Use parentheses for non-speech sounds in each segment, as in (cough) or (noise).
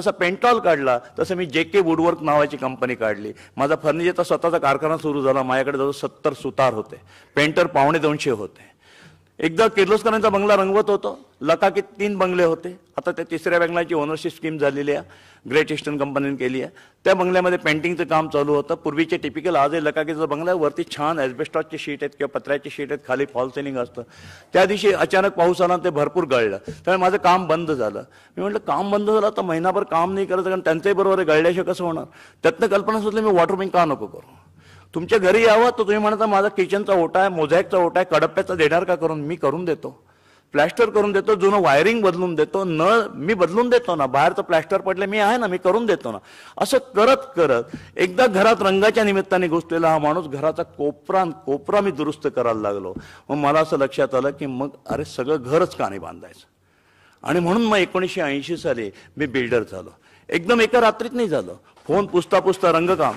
जसं पेंटॉल काढला तसं मी जे के वुडवर्क नावाची कंपनी काढली. माझा फर्निचरचा स्वतःचा कारखाना सुरू झाला माझ्याकडे जवळ सत्तर सुतार होते. पेंटर पावणे दोनशे होते. एकदा किर्लोस्करांचा बंगला रंगवत होतो. लकाकीत तीन बंगले होते. आता त्या तिसऱ्या बंगल्याची ओनरशिप स्कीम झालेली आहे. ग्रेट ईस्टर्न कंपनीने केली आहे. त्या बंगल्यामध्ये पेंटिंगचं काम चालू होतं. पूर्वीचे टिपिकल आजही लकाकीचा बंगला आहे, वरती छान ॲस्बेस्टॉसची शीट आहेत किंवा पत्र्याची शीट आहेत. खाली फॉल सिलिंग असतं. त्या दिवशी अचानक पाऊस आला ते भरपूर गळलं. त्यामुळे माझं काम बंद झालं. मी म्हटलं काम बंद झालं? तर महिनाभर काम नाही करायचं कारण त्यांच्याही बरोबर गळल्याशिवाय कसं होणार? त्यातनं कल्पना सुचली मी वॉटरपिंग का नको करू? तुमच्या घरी यावं तर तुम्ही म्हणता माझा किचनचा ओटा आहे मोझॅकचा ओटा आहे कडप्प्याचा देणार का करून? मी करून देतो. प्लॅस्टर करून देतो जुनं वायरिंग बदलून देतो नळ मी बदलून देतो ना बाहेरचं प्लॅस्टर पडले मी आहे ना मी करून देतो ना. असं करत करत एकदा घरात रंगाच्या निमित्ताने घुसलेला हा माणूस घराचा कोपरा कोपरा मी दुरुस्त करायला लागलो. मग मला असं लक्षात आलं की मग अरे सगळं घरच का नाही बांधायचं? आणि म्हणून मग एकोणीसशे ऐंशी साली मी बिल्डर झालो. एकदम एका रात्रीत नाही झालं. फोन पुसता पुसता रंगकाम.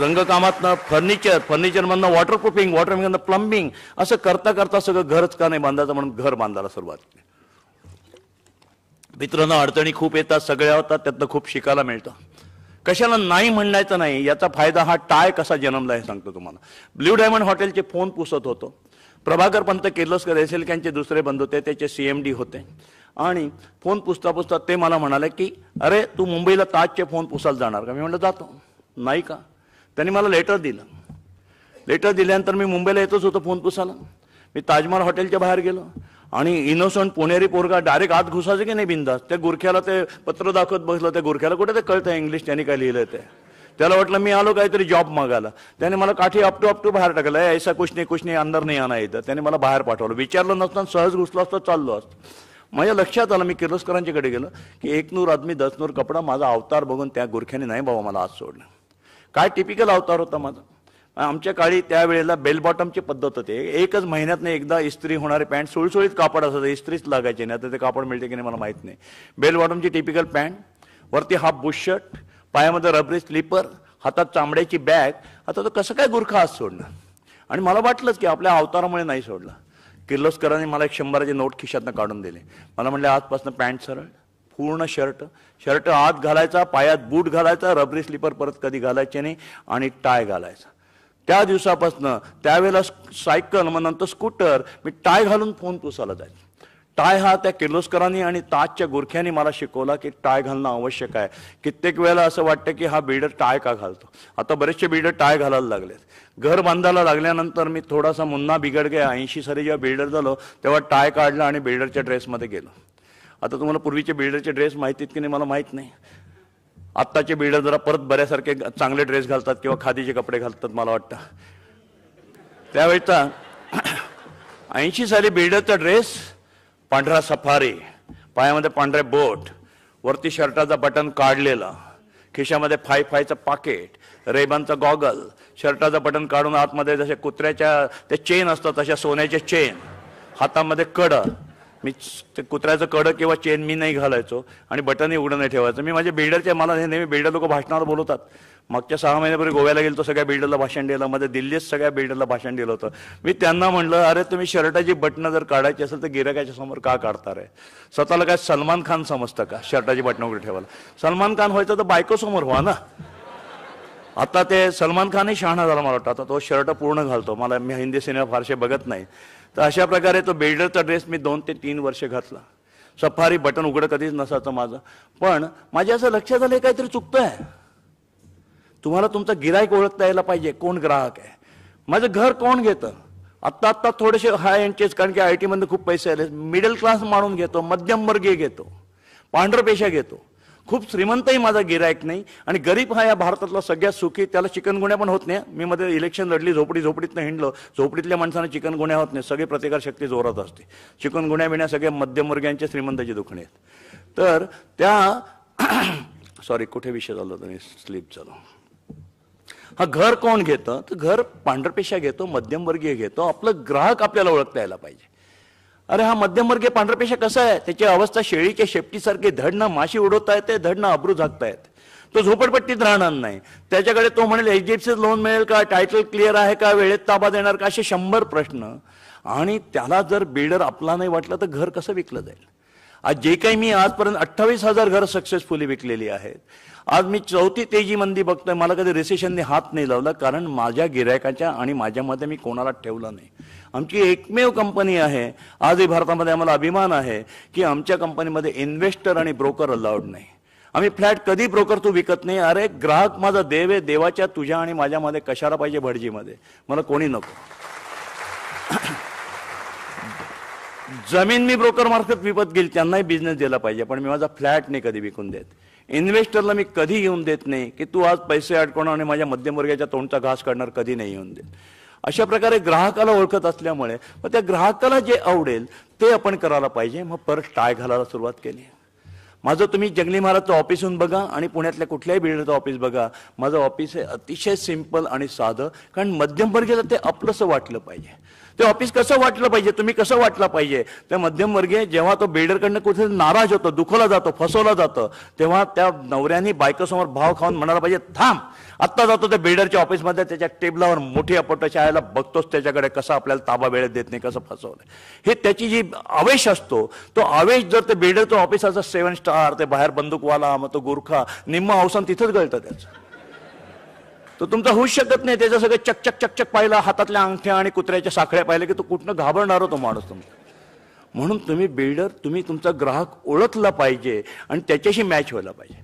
रंगकामातनं फर्निचर फर्निचरमधनं वॉटरप्रूफिंग वॉटरमधनं प्लंबिंग असं करता करता सगळं घरच का नाही बांधायचं म्हणून घर बांधायला सुरुवात केली. मित्रांनो अडचणी खूप येतात सगळ्या होतात त्यातनं खूप शिकायला मिळतं. कशाला नाही म्हणण्याचं नाही याचा फायदा हा टाय कसा जन्मला हे सांगतो तुम्हाला. ब्ल्यू डायमंड हॉटेलचे फोन पुसत होतो. प्रभाकर पंत किर्लोस्कर एस एल कॅनचे दुसरे बंधू होते त्याचे सी एम डी होते. आणि फोन पुसता पुसता ते मला म्हणाले की अरे तू मुंबईला ताजचे फोन पुसायला जाणार का? मी म्हटलं जातो. नाही का? त्यांनी मला लेटर दिलं. लेटर दिल्यानंतर मी मुंबईला येतच होतो फोन पुसायला. मी ताजमहाल हॉटेलच्या बाहेर गेलो. आणि इनोसंट पुणेरी पोरगा डायरेक्ट आत घुसायचं की नाही बिंदास? त्या गुरख्याला ते पत्र दाखवत बसलं. त्या गुरख्याला कुठे ते कळतं इंग्लिश त्यांनी काय लिहिलं ते? त्याला वाटलं मी आलो काहीतरी जॉब मागायला. त्याने मला काठी अपटू अपटू बाहेर टाकलं. ऐसा कुछ नाही कुछ नाही अंदर नाही आणा येतं त्याने मला बाहेर पाठवलं. विचारलं नसताना सहज घुसलो असतो चाललो असतो. माझ्या लक्षात आलं मी किर्लोस्करांच्याकडे गेलो की एक नूर आदमी दस नूर कपडा माझा अवतार बघून त्या गुरख्याने नाही बाबा मला आज सोडलं. काय टिपिकल अवतार होता माझा? आमच्या काळी त्यावेळेला बेलबॉटमची पद्धत होती. एकच महिन्यात एकदा इस्त्री होणारी पॅन्ट सुळसुळीत कापड असायचं. इस्त्रीच लागायची नाही. आता ते कापड मिळते की नाही मला माहीत नाही. बेलबॉटमची टिपिकल पॅन्ट वरती हाफ बुशर्ट पायामध्ये रबरी स्लीपर हातात चामड्याची बॅग आता तो कसं काय गुरखा आज सोडणार? आणि मला वाटलंच की आपल्या अवतारामुळे नाही सोडला. किर्लोस्करांनी मला एक शंभराची नोट खिशातनं काढून दिले. मला म्हणले आजपासून पॅन्ट सरळ. पूर्ण शर्ट शर्ट आत घालायचा पायात बूट घालायचा रबरी स्लीपर परत कधी घालायचे नाही आणि टाय घालायचा. त्या दिवसापासनं त्यावेळेला सायकल मग नंतर स्कूटर मी टाय घालून फोन पुसायला जायचो. टाय हा त्या किर्लोस्करांनी आणि ताजच्या गुरख्यांनी मला शिकवला की टाय घालणं आवश्यक आहे. कित्येक वेळेला असं वाटतं की हा बिल्डर टाय का घालतो? आता बरेचसे बिल्डर टाय घालायला लागलेत. घर बांधायला लागल्यानंतर मी थोडासा मुन्ना बिघड गया ऐंशी साली जेव्हा बिल्डर झालो तेव्हा टाय काढला आणि बिल्डरच्या ड्रेसमध्ये गेलो. आता तुम्हाला पूर्वीचे बिल्डरचे ड्रेस माहितीत की नाही मला माहीत नाही. आत्ताचे बिल्डर जरा परत बऱ्यासारखे चांगले ड्रेस घालतात किंवा खादीचे कपडे घालतात मला वाटतं. त्यावेळचा (clears throat) ऐंशी साली बिल्डरचा ड्रेस पांढरा सफारी पायामध्ये पांढरे बोट वरती शर्टाचा बटन काढलेला खिशामध्ये फाय फायचं पाकिट रेबांचा गॉगल शर्टाचं बटन काढून आतमध्ये जसे कुत्र्याच्या ते चेन असतात तशा सोन्याचे चेन हातामध्ये कडं मी ते कुत्र्याचं कडं किंवा चेन मी नाही घालायचो आणि बटनही उघडं नाही ठेवायचं. मी माझ्या बिल्डरच्या मला हे नेहमी बिल्डर लोक भाषणावर बोलवतात. मागच्या सहा महिन्यापूर्वी गोव्याला गेलो तो सगळ्या बिल्डरला भाषण दिलं. मध्ये दिल्लीत सगळ्या बिल्डरला भाषण दिलं होतं. मी त्यांना म्हणलं अरे तुम्ही शर्टाची बटणं जर काढायची असेल तर गिरायकाच्या समोर का काढता रे? स्वतःला काय सलमान खान समजतं का शर्टाची बटणं उघडी ठेवायला? सलमान खान व्हायचं तर बायकोसमोर व्हा ना. आता ते सलमान खानही शहाणा झाला मला वाटतं. आता तो शर्ट पूर्ण घालतो. मला मी हिंदी सिनेमा फारसे बघत नाही. तर अशा प्रकारे तो बिल्डरचा ड्रेस मी दोन ते तीन वर्ष घातला. सफारी बटन उघडं कधीच नसायचं माझं. पण माझ्या असं लक्षात आलं काहीतरी काहीतरी आहे तुम्हाला तुमचा गिरायक ओळखता यायला पाहिजे कोण ग्राहक आहे? माझं घर कोण घेतं? आत्ता आत्ता थोडेसे हाय एंडचेच कारण की आय टीमध्ये खूप पैसे आले. मिडल क्लास माणून घेतो मध्यमवर्गीय घेतो. पांढरपेशा घेतो. खूप श्रीमंतही माझा गिरायक नाही. आणि गरीब हा या भारतातला सगळ्यात सुखी त्याला चिकनगुण्या पण होत नाही मी मध्ये इलेक्शन लढली झोपडी झोपडीतनं हिंडलं. झोपडीतल्या माणसांना चिकनगुण्या होत नाही सगळी प्रतिकार शक्ती जोरात असते. चिकनगुण्या बिण्या सगळ्या मध्यमवर्गीयांच्या श्रीमंताची दुखणे आहेत. तर त्या (clears throat) सॉरी कुठे विषय झाला होता? मी स्लीप झालो. हा घर कोण घेतं? तर घर पांढरपेशा घेतो मध्यमवर्गीय घेतो. आपलं ग्राहक आपल्याला ओळखता यायला पाहिजे. अरे हा मध्यमवर्गीय पांढरपेशा कसा आहे? त्याची अवस्था शेळीच्या शेपटीसारखी. धडनं माशी उडवता येते धडणं अब्रू झाकतायत तो झोपडपट्टीत राहणार नाही. त्याच्याकडे तो म्हणेल एचडीएफसी लोन मिळेल का? टायटल क्लिअर आहे का? वेळेत ताबा देणार का? असे शंभर प्रश्न. आणि त्याला जर बिल्डर आपला नाही वाटला तर घर कसं विकलं जाईल? आज जे काही मी आजपर्यंत अठ्ठावीस हजार घरं सक्सेसफुली विकलेली आहेत. आज मी चौथी तेजी मंदी बघतोय. मला कधी रिसेशनने हात नाही लावला कारण माझ्या गिरायकाच्या आणि माझ्यामध्ये मी कोणाला ठेवलं नाही. आमची एकमेव कंपनी आहे. आजही भारतामध्ये आम्हाला अभिमान आहे की आमच्या कंपनीमध्ये इन्व्हेस्टर आणि ब्रोकर अलाउड नाही. आम्ही फ्लॅट कधी ब्रोकर तू विकत नाही? अरे ग्राहक माझा देव आहे देवाच्या तुझ्या आणि माझ्यामध्ये कशाला पाहिजे भटजीमध्ये? मला कोणी नको. जमीन मी ब्रोकर मार्फत विकत घेईल त्यांनाही बिझनेस दिला पाहिजे पण मी माझा फ्लॅट नाही कधी विकून देत. इन्व्हेस्टरला मी कधी येऊन देत नाही की तू आज पैसे अडकवणार आणि माझ्या मध्यमवर्गाच्या तोंडचा घास काढणार कधी नाही येऊन देत. अशा प्रकारे ग्राहकाला ओळखत असल्यामुळे मग त्या ग्राहकाला जे आवडेल ते आपण करायला पाहिजे. मग परत टाय घालायला सुरुवात केली. माझं तुम्ही जंगली महाराजचं ऑफिस होऊन बघा आणि पुण्यातल्या कुठल्याही बिल्डरचं ऑफिस बघा. माझं ऑफिस हे अतिशय सिंपल आणि साधं कारण मध्यमवर्गीला ते आपलंसं वाटलं पाहिजे. ते ऑफिस कसं वाटलं पाहिजे? तुम्ही कसं वाटलं पाहिजे? त्या मध्यमवर्गीय जेव्हा तो बिल्डरकडनं कुठे नाराज होतो दुखवला जातो फसवला जातं तेव्हा त्या नवऱ्याने बायकोसमोर भाव खाऊन म्हणायला पाहिजे थांब आत्ता जातो त्या बिल्डरच्या ऑफिसमध्ये त्याच्या टेबलावर मोठी अपट शाळेला बघतोच त्याच्याकडे कसं आपल्याला ताबा वेळेत देत नाही कसं फसवलं हे त्याची जी आवेश असतो तो आवेश जर ते बिल्डरचं ऑफिस असं सेवन स्टार ते बाहेर बंदूकवाला मग तो गुरखा निम्मा अवसान तिथंच गळतं त्याचं. तो तुमचा होऊच शकत नाही. त्याचं सगळं चकचक चकचक पाहिलं हातातल्या अंगठ्या आणि कुत्र्याच्या साखळ्या पाहिल्या की तो कुठनं घाबरणार तो माणूस तुमचा. म्हणून तुम्ही बिल्डर तुम्ही तुमचा ग्राहक ओळखला पाहिजे आणि त्याच्याशी मॅच व्हायला पाहिजे.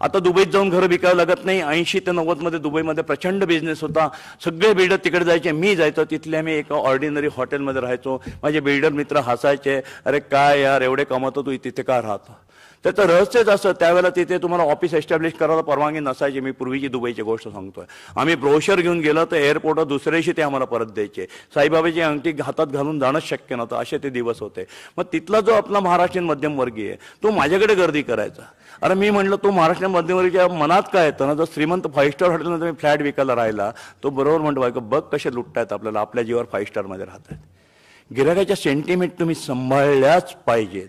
आता दुबईत जाऊन घरं विकावं लागत नाही. ऐंशी ते नव्वदमध्ये दुबईमध्ये प्रचंड बिझनेस होता. सगळे बिल्डर तिकडे जायचे. मी जायचो. तिथल्या मी एका ऑर्डिनरी हॉटेलमध्ये राहायचो. माझे बिल्डर मित्र हसायचे. अरे काय यार एवढे कमावतो तू तिथे का राहतो? त्याचं रहस्यच असं त्यावेळेला तिथे तुम्हाला ऑफिस एस्टॅब्लिश करायला परवानगी नसायची. मी पूर्वीची दुबईची गोष्ट सांगतोय. आम्ही ब्रोशर घेऊन गेलो तर एअरपोर्टवर दुसऱ्याशी ते आम्हाला परत द्यायचे. साईबाबाची अंगठी हातात घालून जाणंच शक्य नव्हतं. असे ते दिवस होते. मग तिथला जो आपला महाराष्ट्रीयन मध्यमवर्गीय आहे तो माझ्याकडे गर्दी करायचा. अरे मी म्हणलं तो महाराष्ट्रीयन मध्यमवर्गीच्या मनात काय येतं ना जर श्रीमंत फाईव्ह स्टार हॉटेलमध्ये मी फ्लॅट विकायला राहिला तो बरोबर म्हणतो बायको बघ कसे लुटतायत आपल्याला. आपल्या जीवावर फाईव्ह स्टारमध्ये राहतात गिरायकाच्या सेंटिमेंट तुम्ही सांभाळल्याच पाहिजेत.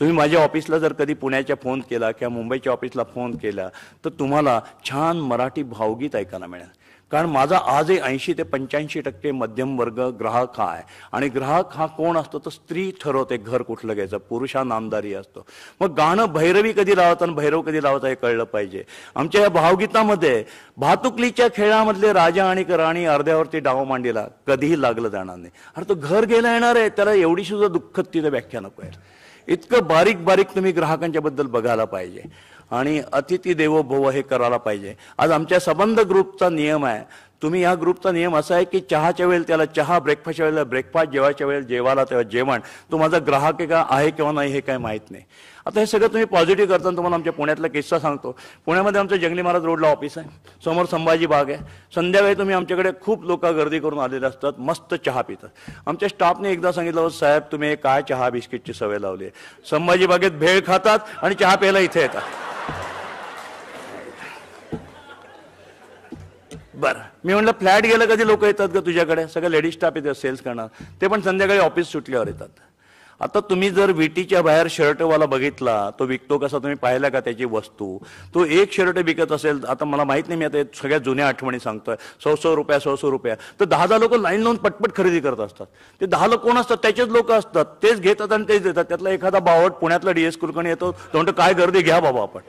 तुम्ही माझ्या ऑफिसला जर कधी पुण्याच्या फोन केला किंवा मुंबईच्या ऑफिसला फोन केला तर तुम्हाला छान मराठी भावगीत ऐकायला मिळेल. कारण माझा आजही ऐंशी ते पंच्याऐंशी टक्के मध्यम वर्ग ग्राहक हा आहे. आणि ग्राहक हा कोण असतो? तर स्त्री ठरवते घर कुठलं घ्यायचं. पुरुष हा नामदारी असतो. मग गाणं भैरवी कधी लावतं आणि भैरव कधी लावता हे कळलं पाहिजे. आमच्या या भावगीतामध्ये भातुकलीच्या खेळामधले राजा आणि राणी अर्ध्यावरती डाव मांडीला कधीही लागलं जाणार नाही. अरे तो घर गेला येणार आहे त्याला एवढी सुद्धा दुःखद तिथं व्याख्या नको आहे. इतकं बारीक बारीक तुम्ही ग्राहकांच्या बद्दल बघायला पाहिजे. आणि अतिथी देवो भव हे करायला पाहिजे. आज आमच्या संबंध ग्रुपचा नियम आहे तुम्ही या ग्रुपचा नियम असा आहे की चहाच्या वेळेला त्याला चहा ब्रेकफास्टच्या वेळेला ब्रेकफास्ट जेवायच्या वेळेला जेवायला तेव्हा जेवण. तो माझा ग्राहक आहे का आहे किंवा नाही हे काय माहीत नाही. आता हे सगळं तुम्ही पॉझिटिव्ह करताना तुम्हाला आमच्या पुण्यातला किस्सा सांगतो. पुण्यामध्ये आमचं जंगली महाराज रोडला ऑफिस आहे. समोर संभाजी बाग आहे. संध्याकाळी तुम्ही आमच्याकडे खूप लोक गर्दी करून आलेले असतात. मस्त चहा पितात. आमच्या स्टाफने एकदा सांगितलं "हो साहेब तुम्ही काय चहा बिस्किटची सवय लावली आहे? संभाजी बागेत भेळ खातात आणि चहा प्यायला इथे येतात. बरं. मी म्हटलं फ्लॅट गेलं कधी लोक येतात का तुझ्याकडे? सगळं लेडीज स्टाफ येतात सेल्स करणार. ते पण संध्याकाळी ऑफिस सुटल्यावर येतात. आता तुम्ही जर विटीच्या बाहेर शर्टवाला बघितला तो विकतो कसा तुम्ही पाहिला का त्याची वस्तू? तो एक शर्ट विकत असेल आता मला माहीत नाही मी आता सगळ्या जुन्या आठवणी सांगतोय. सौ सौ रुपया सौ सौ रुपया. तर दहा दहा लोक लाईन लावून पटपट खरेदी करत असतात. ते दहा लोक कोण असतात? त्याचेच लोक असतात. तेच घेतात आणि तेच देतात. त्यातला एखादा बावट पुण्यातला डीएस कुलकर्णी येतो तो म्हणतो काय गर्दी घ्या बाबा आपण.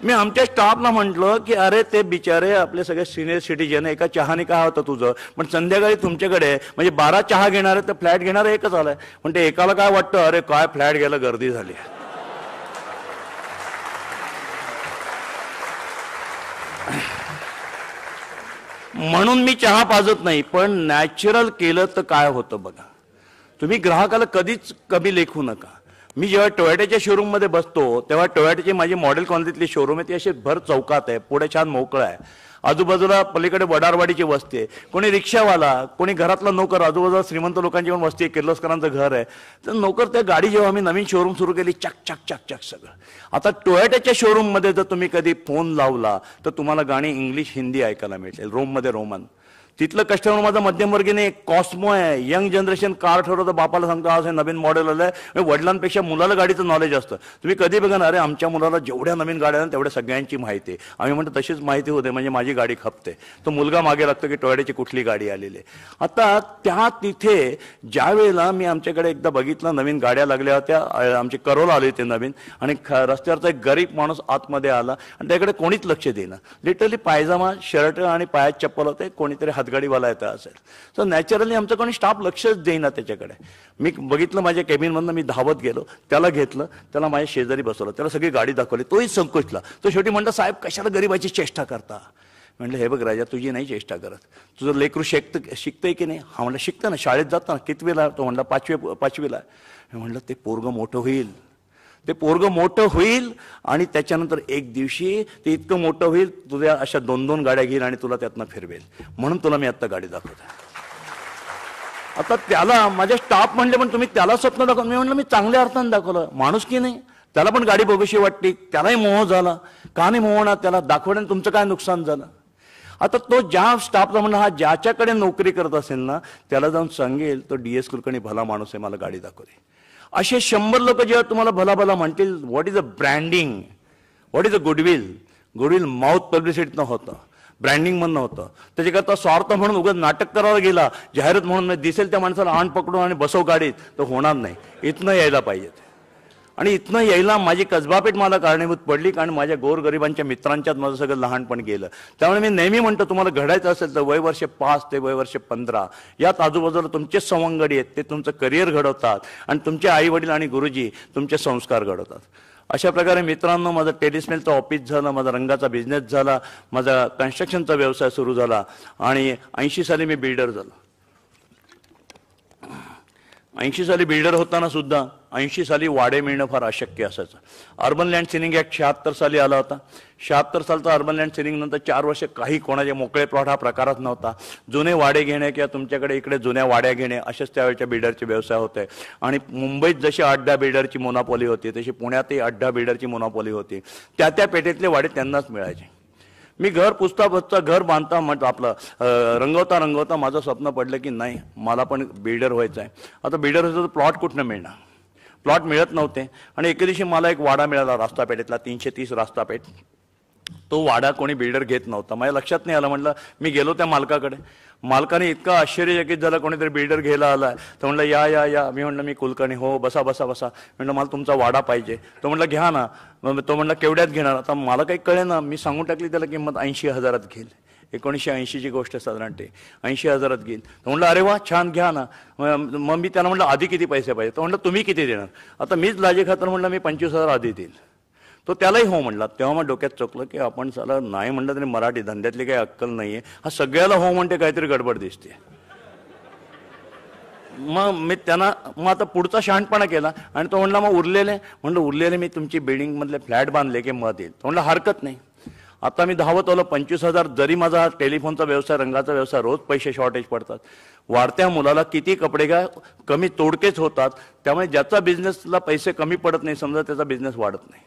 मी आमच्या स्टाफला म्हटलं की अरे ते बिचारे आपले सगळे सिनियर सिटीजन एका चहाने काय होतं तुझं? पण संध्याकाळी तुमच्याकडे म्हणजे बारा चहा घेणारे तर फ्लॅट घेणार एकच आलाय. पण ते एकाला काय वाटतं? अरे काय फ्लॅट घ्यायला गर्दी झाली म्हणून मी चहा पाजत नाही पण नॅचरल केलं तर काय होतं बघा. तुम्ही ग्राहकाला कधीच कमी लेखू नका. मी जेव्हा टोयोटाच्या शोरूममध्ये बसतो तेव्हा टोयोटाची माझी मॉडेल कॉलनीतली शोरूम आहे ती अशी भर चौकात आहे पुढे छान मोकळं आहे. आजूबाजूला पलीकडे वडारवाडीची वस्ती आहे. कोणी रिक्षावाला कोणी घरातला नोकर आजूबाजूला श्रीमंत लोकांची पण वस्ती आहे किर्लोस्करांचं घर आहे. तर नोकर त्या गाडी जेव्हा आम्ही नवीन शोरूम सुरू केली चक चक चक चक सगळं. आता टोयोटाच्या शोरूममध्ये जर तुम्ही कधी फोन लावला तर तुम्हाला गाणी इंग्लिश हिंदी ऐकायला मिळेल. रोममध्ये रोमन तिथलं कस्टमर माझा मध्यमवर्गीने कॉस्मो आहे. यंग जनरेशन कार ठरवतं बापाला सांगतो आज हे नवीन मॉडेल आलं आहे. म्हणजे वडिलांपेक्षा मुलाला गाडीचं नॉलेज असतं. तुम्ही कधी बघा ना अरे आमच्या मुलाला जेवढ्या नवीन गाड्या आहेत तेवढ्या सगळ्यांची माहिती आहे. आम्ही म्हणतो तशीच माहिती होते म्हणजे माझी गाडी खपते. तो मुलगा मागे लागतो की टोयडेची कुठली गाडी आलेली आहे. आता त्या तिथे ज्या वेळेला मी आमच्याकडे एकदा बघितलं नवीन गाड्या लागल्या होत्या आमची करोला आली होती नवीन आणि रस्त्यावरचा एक गरीब माणूस आतमध्ये आला आणि त्याकडे कोणीच लक्ष देईना. लिटरली पायजामा शर्ट आणि पायात चप्पल होते कोणीतरी हातगाडीवाला येतं असेल. तर नॅचरली आमचं कोणी स्टाफ लक्षच देईना त्याच्याकडे. मी बघितलं माझ्या केबिनमधनं मी धावत गेलो त्याला घेतलं त्याला माझ्या शेजारी बसवलं त्याला सगळी गाडी दाखवली तोही संकोचला. तो शेवटी म्हणला साहेब कशाला गरीबाची चेष्टा करता? म्हणलं हे बघ राजा तुझी नाही चेष्टा करत. तुझं लेकरू शिकतं शिकतंय की नाही? हा म्हणलं शिकतं ना शाळेत जातं ना कितवीला? तो म्हणला पाचवी पाचवीला. म्हणलं ते पोरगं मोठं होईल. ते पोरगं मोठं होईल आणि त्याच्यानंतर एक दिवशी ते इतकं मोठं होईल तुझ्या अशा दोन दोन गाड्या घेईल आणि तुला त्यातनं फिरवेल. म्हणून तुला मी आत्ता गाडी दाखवत आता त्याला माझ्या स्टाफ म्हणले पण तुम्ही त्याला स्वप्न दाखवलं मी म्हणलं मी चांगल्या अर्थानं दाखवलं. माणूस की नाही? त्याला पण गाडी बघूशी वाटली. त्यालाही मोह झाला. का नाही मोह होणार? त्याला दाखवण्याने तुमचं काय नुकसान झालं? आता तो ज्या स्टाफला म्हणणं हा ज्याच्याकडे नोकरी करत असेल ना त्याला जाऊन सांगेल तो डी एस कुलकर्णी भला माणूस आहे मला गाडी दाखवली असे शंभर लोक जेव्हा तुम्हाला भला भला म्हणतील what is a branding what is a goodwill goodwill mouth पब्लिसिटीनं होतं. ब्रँडिंग म्हणणं होतं. त्याच्याकरता स्वार्थ म्हणून उगाच नाटक करायला गेला जाहिरात म्हणून दिसेल त्या माणसाला आण पकडून आणि बसव गाडीत. तर होणार नाही. इथनं यायला पाहिजेत. आणि इथनं यायला माझी कसबापेठ मला कारणीभूत पडली कारण माझ्या गोरगरिबांच्या मित्रांच्यात माझं सगळं लहानपण गेलं. त्यामुळे मी नेहमी म्हणतो तुम्हाला घडायचं असेल तर वय वर्ष पाच ते वय वर्ष पंधरा. यात आजूबाजूला तुमचे सवंगडी आहेत ते तुमचं करिअर घडवतात आणि तुमचे आई वडील आणि गुरुजी तुमचे संस्कार घडवतात. अशा प्रकारे मित्रांनो माझं टेलिस्मेलचं ऑफिस झालं माझा रंगाचा बिझनेस झाला माझा कन्स्ट्रक्शनचा व्यवसाय सुरू झाला आणि ऐंशी साली मी बिल्डर झालो. ऐंशी साली बिल्डर होताना सुद्धा ऐंशी साली वाडे मिळणं फार अशक्य असायचं. अर्बन लँड सिलिंग ॲक्ट शहात्तर साली आला होता. शहात्तर सालचा अर्बन लँड सिलिंग नंतर चार वर्ष काही कोणाचे मोकळे प्लॉट हा प्रकारच नव्हता. जुने वाडे घेणे किंवा तुमच्याकडे इकडे जुन्या वाड्या घेणे असेच त्यावेळेच्या बिल्डरचे व्यवसाय होते. आणि मुंबईत जशी अड्डा बिल्डरची मोनापॉली होती तशी पुण्यातही अड्डा बिल्डरची मोनापॉली होती. त्या त्या पेठेतले वाडे त्यांनाच मिळायचे. मी घर पुसता पुसता घर बांधता म्हट आपलं रंगवता रंगवता माझं स्वप्न पडलं की नाही मला पण बिल्डर व्हायचं आहे आता बिल्डर व्हायचं तर प्लॉट कुठनं मिळणार? प्लॉट मिळत नव्हते. आणि एके दिवशी मला एक वाडा मिळाला रास्तापेठेतला तीनशे तीस रास्तापेठ. तो वाडा कोणी बिल्डर घेत नव्हता. माझ्या लक्षात नाही आलं म्हटलं मी गेलो त्या मालकाकडे. मालकाने इतका आश्चर्यचकित झाला कोणीतरी बिल्डर घ्यायला आलाय. तर म्हणलं या या या. मी म्हणलं मी कुलकर्णी. हो बसा बसा बसा. म्हणलं मला तुमचा वाडा पाहिजे. तो म्हणलं घ्या ना. मग तो म्हणला केवढ्यात घेणार? आता मला काही कळे ना मी सांगून टाकली त्याला किंमत ऐंशी हजारात घेईल. एकोणीसशे ऐंशीची गोष्ट साधारण ते. ऐंशी हजारात घेईल. तो म्हणलं अरे वा छान घ्या ना. मग मग मी त्याला म्हणलं आधी किती पैसे पाहिजे? तर म्हणलं तुम्ही किती देणार? आता मीच लाजे खातर म्हणलं मी पंचवीस हजार आधी देईल. तो त्यालाही हो म्हणला. तेव्हा मग डोक्यात चोकलं की आपण चला नाही म्हणलं तरी मराठी धंद्यातली काही अक्कल नाहीये. हा सगळ्याला हो म्हणते काहीतरी गडबड दिसते. मग मी त्यांना मग आता पुढचा शहाणपणा केला आणि तो म्हणला मग उरलेले? म्हणलं उरलेले मी तुमची बिल्डिंग मधले फ्लॅट बांधले की मत येईल. तो म्हणलं हरकत नाही. आता मी धावत आलो पंचवीस हजार जरी माझा टेलिफोनचा व्यवसाय रंगाचा व्यवसाय रोज पैसे शॉर्टेज पडतात. वाढत्या मुलाला किती कपडे काय कमी तोडकेच होतात. त्यामुळे ज्याचा बिझनेसला पैसे कमी पडत नाही समजा त्याचा बिझनेस वाढत नाही.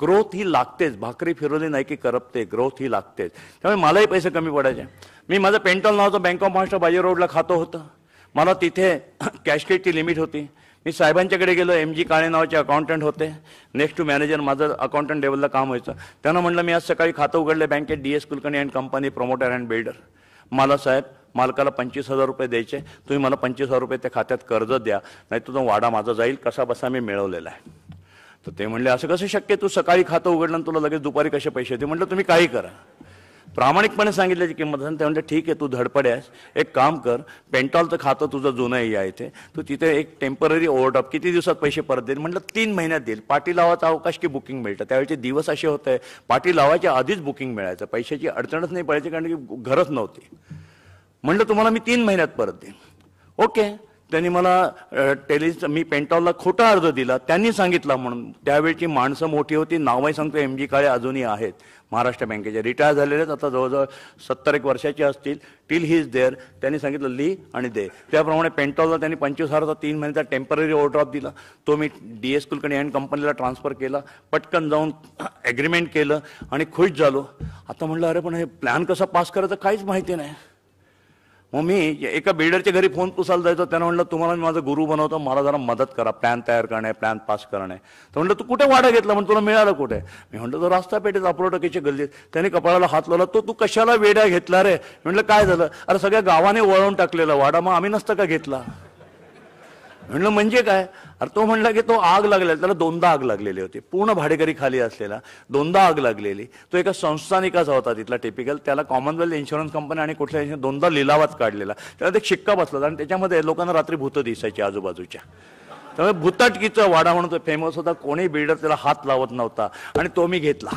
ग्रोथ ही लागतेच. भाकरी फिरवली नाही की करपते. ग्रोथ ही लागतेच. त्यामुळे मलाही पैसे कमी पडायचे. मी माझं पेंटॉल नावाचं बँक ऑफ महाराष्ट्र बाजी रोडला खातं होतं. मला तिथे (clears throat) कॅशकेटची लिमिट होती. मी साहेबांच्याकडे गेलो. एम जी काळे नावाचे अकाउंटंट होते. नेक्स्ट टू मॅनेजर माझं अकाउंटंट लेवलला काम व्हायचं. त्यांना म्हणलं मी आज सकाळी खातं उघडलं बँकेत D S Kulkarni and company promoter and builder मला साहेब मालकाला पंचवीस हजार रुपये द्यायचे. तुम्ही मला पंचवीस हजार रुपये त्या खात्यात कर्ज द्या. नाही तुझा वाडा माझा जाईल. कसा बसा मी मिळवलेला आहे. तर ते म्हणले असं कसं शक्य तू सकाळी खातं उघडलं आणि तुला लगेच दुपारी कसे पैसे? दे म्हटलं तुम्ही काही करा. प्रामाणिकपणे सांगितल्याची किंमत असेल ते म्हणले ठीक आहे तू धडपड आहेस. एक काम कर पेंटॉलचं खातं तुझं जुनं आहे या इथे. तू तिथे एक टेंपररी ओव्हरटॉप किती दिवसात पैसे परत देईल? म्हटलं तीन महिन्यात देईल. पाठी लावाचा अवकाश की बुकिंग मिळतं? त्यावेळेचे दिवस असे होते पाठी लावायच्या आधीच बुकिंग मिळायचं. पैशाची अडचणच नाही पडायची कारण की घरच नव्हती. म्हणलं तुम्हाला मी तीन महिन्यात परत देईन. ओके. त्यांनी मला टेलिस मी पेंटॉलला खोटा अर्ज दिला. त्यांनी सांगितला म्हणून. त्यावेळची माणसं मोठी होती. नावही सांगतो एम जी काळे अजूनही आहेत. महाराष्ट्र बँकेचे रिटायर झालेले आता जवळजवळ सत्तर एक वर्षाचे असतील. Till he is there. त्यांनी सांगितलं ली आणि दे. त्याप्रमाणे पेंटॉलला त्यांनी पंचवीस हजाराचा तीन महिन्याचा टेंपररी ओव्हरड्रॉप दिला. तो मी डी एस कुलकर्णी अँड कंपनीला ट्रान्सफर केला. पटकन जाऊन ॲग्रीमेंट केलं आणि खुश झालो. आता म्हणलं अरे पण हे प्लॅन कसा पास करायचं काहीच माहिती नाही. मग मी एका बिल्डरच्या घरी फोन पुसायला जायचो. त्यानं म्हणलं तुम्हाला मी माझा गुरु बनवतो मला जरा मदत करा प्लॅन तयार करणे प्लॅन पास करणे. तर म्हणलं तू कुठे वाडा घेतला? म्हणून तुला मिळालं कुठे? मी म्हणलं तो रस्ता पेठेत अप्रोटकीच्या गल्लीत त्याने कपाळाला हात लावला तो तू कशाला वेड्या घेतला रे? म्हटलं काय झालं? अरे सगळ्या गावाने वळवून टाकलेला वाडा मग आम्ही नसतं का घेतला? म्हणलं म्हणजे काय? अरे तो म्हणला की तो आग लागलेला त्याला दोनदा आग लागलेली होती. पूर्ण भाडेकरी खाली असलेला दोनदा आग लागलेली. तो एका संस्थानिकाचा होता तिथला टिपिकल त्याला कॉमनवेल्थ इन्शुरन्स कंपनी आणि कुठल्या दोनदा लिलावात काढलेला. त्याला ते शिक्का बसला आणि त्याच्यामध्ये लोकांना रात्री भूतं दिसायची आजूबाजूच्या. त्यामुळे भुताटकीचा वाडा म्हणून तो फेमस होता. कोणी बिल्डर त्याला हात लावत नव्हता आणि तो मी घेतला.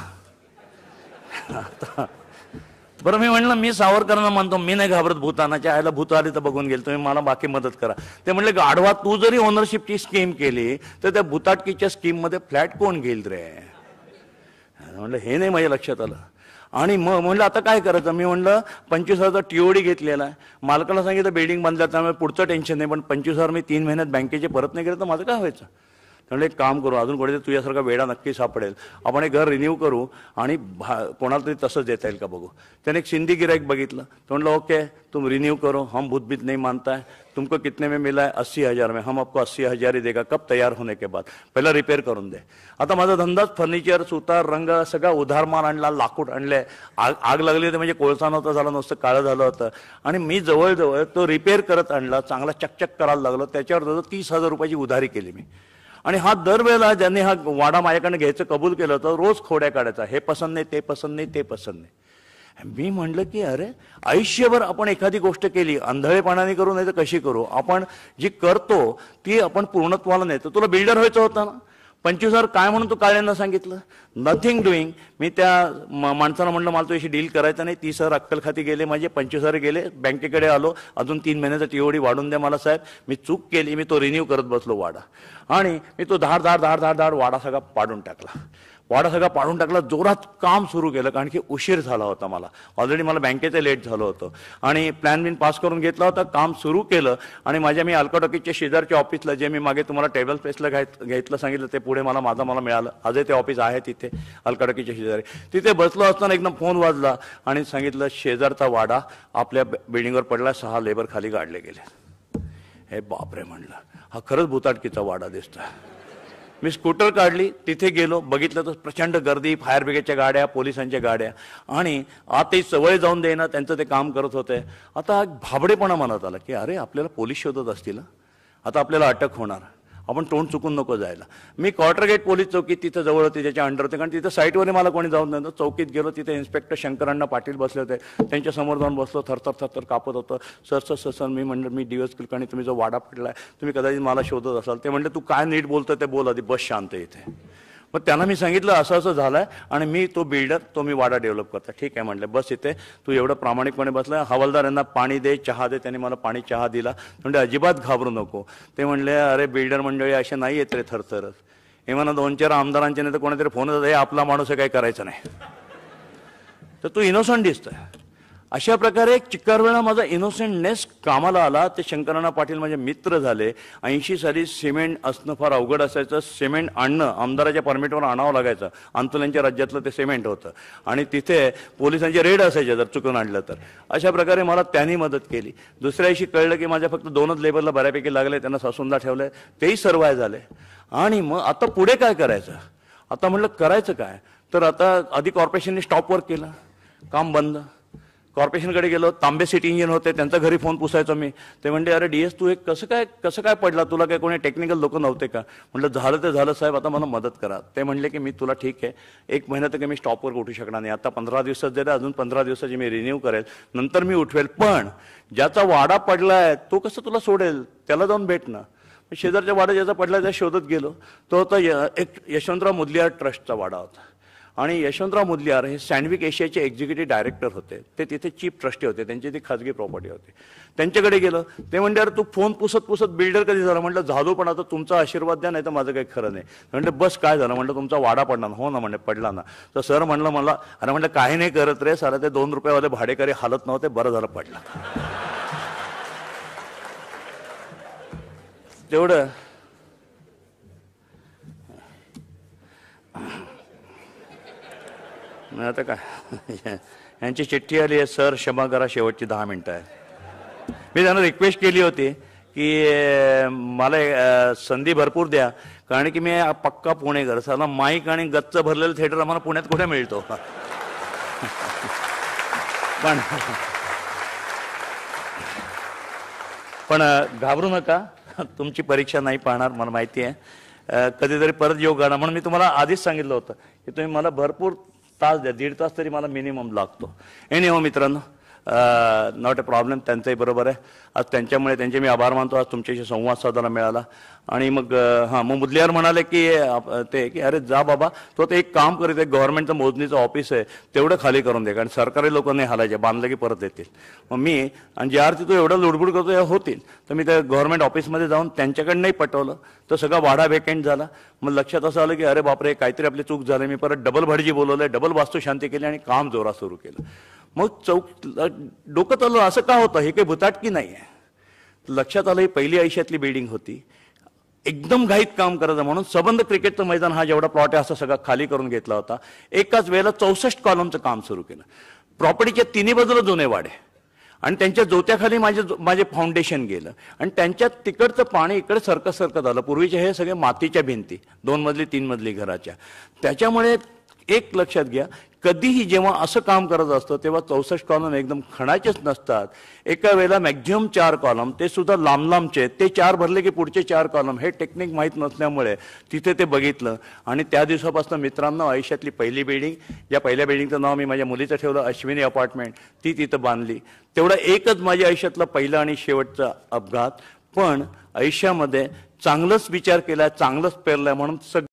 बरं मी म्हणलं मी सावरकरांना मानतो मी नाही घाबरत भूतानाच्या आयला भूत आली तर बघून गेल तुम्ही मला बाकी मदत करा. ते म्हणले गाढवा तू जरी ओनरशिपची स्कीम केली तर त्या भूताटकीच्या स्कीममध्ये फ्लॅट कोण घेईल रे? म्हणलं हे नाही माझ्या लक्षात आलं. आणि मग म्हणलं आता काय करायचं? मी म्हणलं पंचवीस हजारचा टीओडी घेतलेला आहे. मालकाला सांगितलं बिल्डिंग बांधल्या त्यामुळे पुढचं टेन्शन नाही पण पंचवीस हजार मी तीन महिन्यात बँकेचे परत नाही केलं तर माझं काय व्हायचं? त्यामुळे एक काम करू अजून कोणीतरी तुझ्यासारखा वेळा नक्की सापडेल. आपण एक घर रिन्यू करू आणि भा कोणाला तरी तसंच देता येईल का बघू? त्याने एक सिंधी गिराईक बघितलं. तो म्हणलं ओके तुम रिन्यू करो हम भूतभीत नाही नहीं मानता है तुमको कितने में मिला है? अस्सी हजार में. हम आपको अस्सी हजार ही देगा. कब तयार होने के बाद? पहिला रिपेअर करून दे. आता माझा धंदाच फर्निचर सुतार रंग सगळा उधारमाल आणला लाकूड आणले आग आग लागली होती म्हणजे कोळसा नव्हता झाला नुसतं काळं झालं होतं. आणि मी जवळजवळ तो रिपेअर करत आणला चांगला चकचक करायला लागलो. त्याच्यावर जवळ तीस हजार रुपयाची उधारी केली मी. आणि हा दरवेळेला ज्यांनी हा वाडा माझ्याकडनं घ्यायचं कबूल केलं तर रोज खोड्या काढायचा. हे पसंत नाही ते पसंत नाही ते पसंत नाही. मी म्हणलं की अरे आयुष्यभर आपण एखादी गोष्ट केली आंधळेपणाने करू नाही तर कशी करू? आपण जी करतो ती आपण पूर्णत्वाला नेतो. तुला बिल्डर व्हायचं होतं ना? पंचवीस काय म्हणून तू काळ्यांना सांगितलं? नथिंग डुईंग मी त्या माणसाला म्हणलं मला तुझ्याशी डील करायचं नाही. तीस हजार अक्कलखाती गेले माझे पंचवीस गेले. बँकेकडे आलो. अजून तीन महिन्याचा टीओडी वाढून द्या मला साहेब. मी चूक केली. मी तो रिन्यू करत बसलो वाडा. आणि मी तो धाड धाड धाड धाड धाड वाडा सगळा पाडून टाकला. वाडा सगळा पाडून टाकला जोरात काम सुरू केलं कारण की उशीर झाला होता मला. ऑलरेडी मला बँकेचं लेट झालं होतं. आणि प्लॅन बिन पास करून घेतला होता काम सुरू केलं. आणि माझ्या मी अल्काटॉकीच्या शेजारच्या ऑफिसला जे मी मागे तुम्हाला टेबल स्पेसला घ्यायत घेतलं सांगितलं ते पुढे मला माझा मला मिळालं. आजही ते ऑफिस आहे तिथे अल्काटॉकीच्या शेजारी. तिथे बसलो असताना एकदम फोन वाजला आणि सांगितलं शेजारचा वाडा आपल्या बिल्डिंगवर पडला सहा लेबर खाली गाडले गेले. हे बापरे म्हणलं. हा खरंच भूताटकीचा वाडा दिसतोय. मी स्कूटर काढली तिथे गेलो बघितलं तर प्रचंड गर्दी फायर ब्रिगेडच्या गाड्या पोलिसांच्या गाड्या. आणि आता सवय जाऊन देणं त्यांचं ते काम करत होते. आता भाबडेपणा मनात आला की अरे आपल्याला पोलीस शोधत असतील आता आपल्याला अटक होणार. आपण तोंड चुकून नको जायला. मी क्वार्टर गेट पोलीस चौकीत तिथं जवळ होती त्याच्या अंडर होते कारण तिथं साईटवर मला कोणी जाऊन नव्हतं. चौकीत गेलो तिथे इन्स्पेक्टर शंकरांना पाटील बसले होते. त्यांच्यासमोर जाऊन बसलो थरथर थरथर कापत होतं. सर सर सर सर मी म्हणलं मी दिवस कुलकर्णी तुम्ही जो वाडा पडला आहे तुम्ही कदाचित मला शोधत असाल. ते म्हणले तू काय नीट बोलतोय ते बोल आधी बस शांत इथे. मग त्यांना मी सांगितलं असं असं झालं आहे आणि मी तो बिल्डर तो मी वाडा डेव्हलप करतो ठीक आहे म्हटलं बस इथे तू एवढं प्रामाणिकपणे बसला. हवालदार यांना पाणी दे चहा दे त्यांनी मला पाणी चहा दिला. म्हणजे अजिबात घाबरू नको. ते म्हणले अरे बिल्डर मंडळी असे नाही येत रे थरथरच हे म्हणा दोन चार आमदारांचे नाही तर कोणीतरी फोन हे आपला माणूस आहे काही करायचं नाही. तर तू इनोसंट दिसतोय. अशा प्रकारे एक चिक्कारवेळा माझा इनोसेंटनेस कामाला आला. ते शंकरांना पाटील माझे मित्र झाले. ऐंशी साली सिमेंट असणं फार अवघड असायचं. सिमेंट आणणं आमदाराच्या परमिटवर आणावं लागायचं. आंतोलनच्या राज्यातलं ते सिमेंट होतं. आणि तिथे पोलिसांचे रेड असायचे जर चुकून आणलं तर. अशा प्रकारे मला त्यांनी मदत केली. दुसऱ्या दिवशी कळलं की माझ्या फक्त दोनच लेबरला बऱ्यापैकी लागले. त्यांना सासूंदा ठेवलं तेही सर्वाय झाले. आणि मग आता पुढे काय करायचं? आता म्हटलं करायचं काय? तर आता आधी कॉर्पोरेशनने स्टॉप वर्क केलं. काम बंद. कॉर्पोरेशनकडे गेलो तांबे सिटी इंजिन होते त्यांच्या घरी फोन पुसायचो मी. ते म्हणते अरे डी एस तू एक कसं काय कसं काय पडला? तुला काय कोणी टेक्निकल लोक नव्हते का? म्हटलं झालं ते झालं साहेब आता मला मदत करा. ते म्हणले की मी तुला ठीक आहे. एक महिना तर काही मी स्टॉपवर उठू शकणार नाही. आता पंधरा दिवसात जर अजून पंधरा दिवसाची मी रिन्यू करेल. नंतर मी उठवेल. पण ज्याचा वाडा पडला आहे तो कसं तुला सोडेल? त्याला जाऊन भेटणं शेजारच्या वाडा ज्याचा पडला त्या शोधत गेलो. तो होता य- एक यशवंतराव मुदलियार ट्रस्टचा वाडा होता. आणि यशवंतराव मुदलियार हे सँडविक एशियाचे एक्झिक्युटिव्ह डायरेक्टर होते. ते तिथे चीफ ट्रस्टी होते. त्यांची ती खाजगी प्रॉपर्टी होती. त्यांच्याकडे गेलं. ते म्हणले अरे तू फोन पुसत पुसत बिल्डर कधी झाला? म्हटलं झालो पण आता तुमचा आशीर्वाद द्या नाही तर माझं काही खरं नाही. म्हणजे बस काय झालं? म्हटलं तुमचा वाडा पडला ना. हो ना म्हणजे पडला ना. तर सर म्हणलं मला अरे म्हटलं काही नाही करत रे सारा ते दोन रुपयावाले भाडेकरी हालत नव्हते बरं झालं पडला. (laughs) तेवढं आता काय? यांची चिठ्ठी आली आहे सर क्षमा करा शेवटची दहा मिनटं आहे मी त्यांना रिक्वेस्ट केली होती की मला संधी भरपूर द्या कारण की मी पक्का पुणेकर साधा माईक आणि गच्च भरलेलं थिएटर आम्हाला पुण्यात कुठे मिळतो? पण पण घाबरू नका तुमची परीक्षा नाही पाहणार मला माहिती आहे. कधीतरी परत योग गाणं म्हणून मी तुम्हाला आधीच सांगितलं होतं की तुम्ही मला भरपूर तास द्या दीड तास तरी मला मिनिमम लागतो. एनी हो मित्रांनो नॉट अ प्रॉब्लेम त्यांचंही बरोबर आहे. आज त्यांच्यामुळे त्यांचे मी आभार मानतो. आज तुमच्याशी संवाद साधायला मिळाला. आणि मग हां मग मुदलियार म्हणाले की ते की अरे जा बाबा तो ते एक काम करीत आहे गव्हर्नमेंटचं मोजणीचं ऑफिस आहे. तेवढं खाली करून दे कारण सरकारी लोक नाही हालायचे. बांधलं की परत येतील. मग मी आणि ज्या आरती तो एवढं लुडबुड करतो या होतील. तर मी त्या गव्हर्नमेंट ऑफिसमध्ये जाऊन त्यांच्याकडनंही पटवलं. तर सगळा वाडा वेकेंट झाला. मग लक्षात असं आलं की अरे बापरे काहीतरी आपली चूक झाली. मी परत डबल भटजी बोलवलंय. डबल वास्तू शांती केली आणि काम जोरात सुरू केलं. मग चौक डोकं चालू असं का होतं? हे काही भुताटकी नाही आहे. लक्षात आलं ही पहिली आयुष्यातली बिल्डिंग होती. एकदम घाईत काम करायचं म्हणून सबंध क्रिकेटचं मैदान हा जेवढा प्लॉट आहे असा सगळा खाली करून घेतला होता. एकाच वेळेला चौसष्ट कॉलमचं काम सुरू केलं. प्रॉपर्टीच्या तिन्ही बाजूला जुने वाडे. आणि त्यांच्या जोत्याखाली माझे माझे फाउंडेशन गेलं. आणि त्यांच्या तिकडचं पाणी इकडे सरकत सरकत आलं. पूर्वीचे हे सगळे मातीच्या भिंती दोन मजली तीन मजली घराच्या. त्याच्यामुळे एक लक्षात घ्या कधीही जेव्हा असं काम करत असतं तेव्हा चौसष्ट कॉलम एकदम खणाचेच नसतात. एका वेळेला मॅक्झिमम चार कॉलम ते सुद्धा लांब लांबचे आहेत. ते चार भरले की पुढचे चार कॉलम हे टेक्निक माहीत नसल्यामुळे तिथे ते बघितलं. आणि त्या दिवसापासून मित्रांनो आयुष्यातली पहिली बिल्डिंग या पहिल्या बिल्डिंगचं नाव मी माझ्या मुलीचं ठेवलं अश्विनी अपार्टमेंट ती तिथं बांधली. तेवढं एकच माझ्या आयुष्यातला पहिला आणि शेवटचा अपघात. पण आयुष्यामध्ये चांगलंच विचार केला चांगलंच पेरलाय म्हणून सग